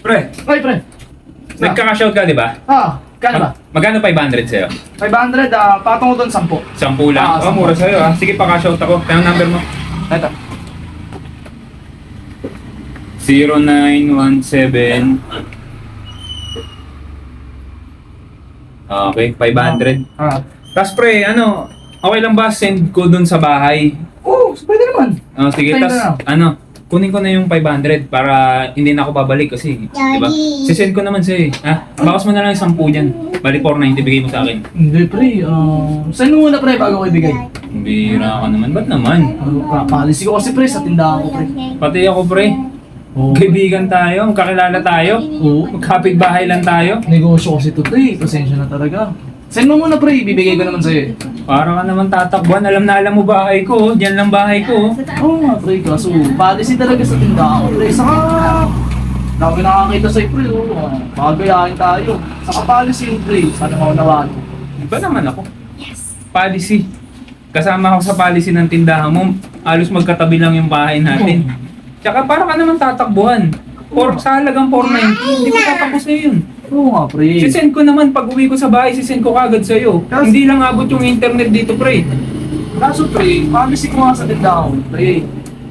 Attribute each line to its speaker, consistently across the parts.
Speaker 1: Pre,
Speaker 2: Oy, pre.
Speaker 1: nagkaka-shout ka, di ba?
Speaker 2: Ah, kano ba?
Speaker 1: Mag- magkano 500 sa'yo?
Speaker 2: 500, ah, patong ko doon 10.
Speaker 1: Sampu lang?
Speaker 2: Ah,
Speaker 1: oh,
Speaker 2: sampu.
Speaker 1: mura sa'yo ah. Sige, paka-shout ako. Anong number mo?
Speaker 2: Ito.
Speaker 1: 0917 Okay, 500.
Speaker 2: Ah.
Speaker 1: Tapos pre, ano, okay lang ba send ko dun sa bahay?
Speaker 2: Oo, oh, pwede naman.
Speaker 1: Oh, sige,
Speaker 2: Send
Speaker 1: tas
Speaker 2: lang.
Speaker 1: ano, kunin ko na yung 500 para hindi na ako babalik kasi, di ba? Sisend ko naman sa'yo eh. Ha? Bawas mo na lang yung 10 dyan. Bali 490 bigay mo sa akin.
Speaker 2: Hindi, pre. Ah, saan mo muna, pre, bago ko ibigay?
Speaker 1: Bira ka naman. Ba't naman?
Speaker 2: Pa, policy ko kasi, pre, sa tindahan ko, pre.
Speaker 1: Pati ako pre.
Speaker 2: Oo.
Speaker 1: Kaibigan tayo, magkakilala tayo.
Speaker 2: Oo.
Speaker 1: Magkapit bahay lang tayo.
Speaker 2: Negosyo kasi ito, pre. Pasensya na talaga. Send mo muna, pre. Ibibigay ko naman sa'yo. eh.
Speaker 1: Para ka naman tatakbuhan. Alam na alam mo bahay ko. oh. Diyan lang bahay ko. oh.
Speaker 2: Oo nga, pre. Kaso, policy talaga sa tindahan ko, pre. Saka, dami nakakita sa'yo, pre. Oo. Makagayahin tayo. Saka policy, pre. Sana maunawaan mo.
Speaker 1: Iba naman ako. Policy. Kasama ako sa policy ng tindahan mo. Halos magkatabi lang yung bahay natin. Tsaka para ka naman tatakbuhan. Or sa halagang 490, hindi ko tatapos na yun.
Speaker 2: Oo nga, pre.
Speaker 1: Sisend ko naman pag uwi ko sa bahay, sisend ko kagad sa'yo.
Speaker 2: Kas-
Speaker 1: Hindi lang abot yung internet dito, pre.
Speaker 2: Kaso, pre, policy ko nga sa tindahan pre.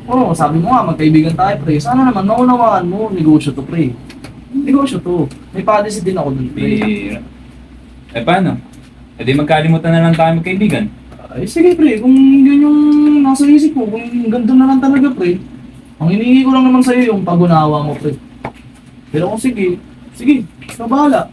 Speaker 2: Oo, sabi mo nga, magkaibigan tayo, pre. Sana naman, naunawaan mo, negosyo to, pre. Negosyo to. May policy din ako dun, pre.
Speaker 1: Bira. Eh paano? E di magkalimutan na lang tayo magkaibigan.
Speaker 2: Ay, sige, pre. Kung yun yung nasa isip mo, kung ganito na lang talaga, pre. Ang hinihingi ko lang naman sa'yo yung pag-unawa mo, pre. Pero kung sige, sige, ikaw bahala.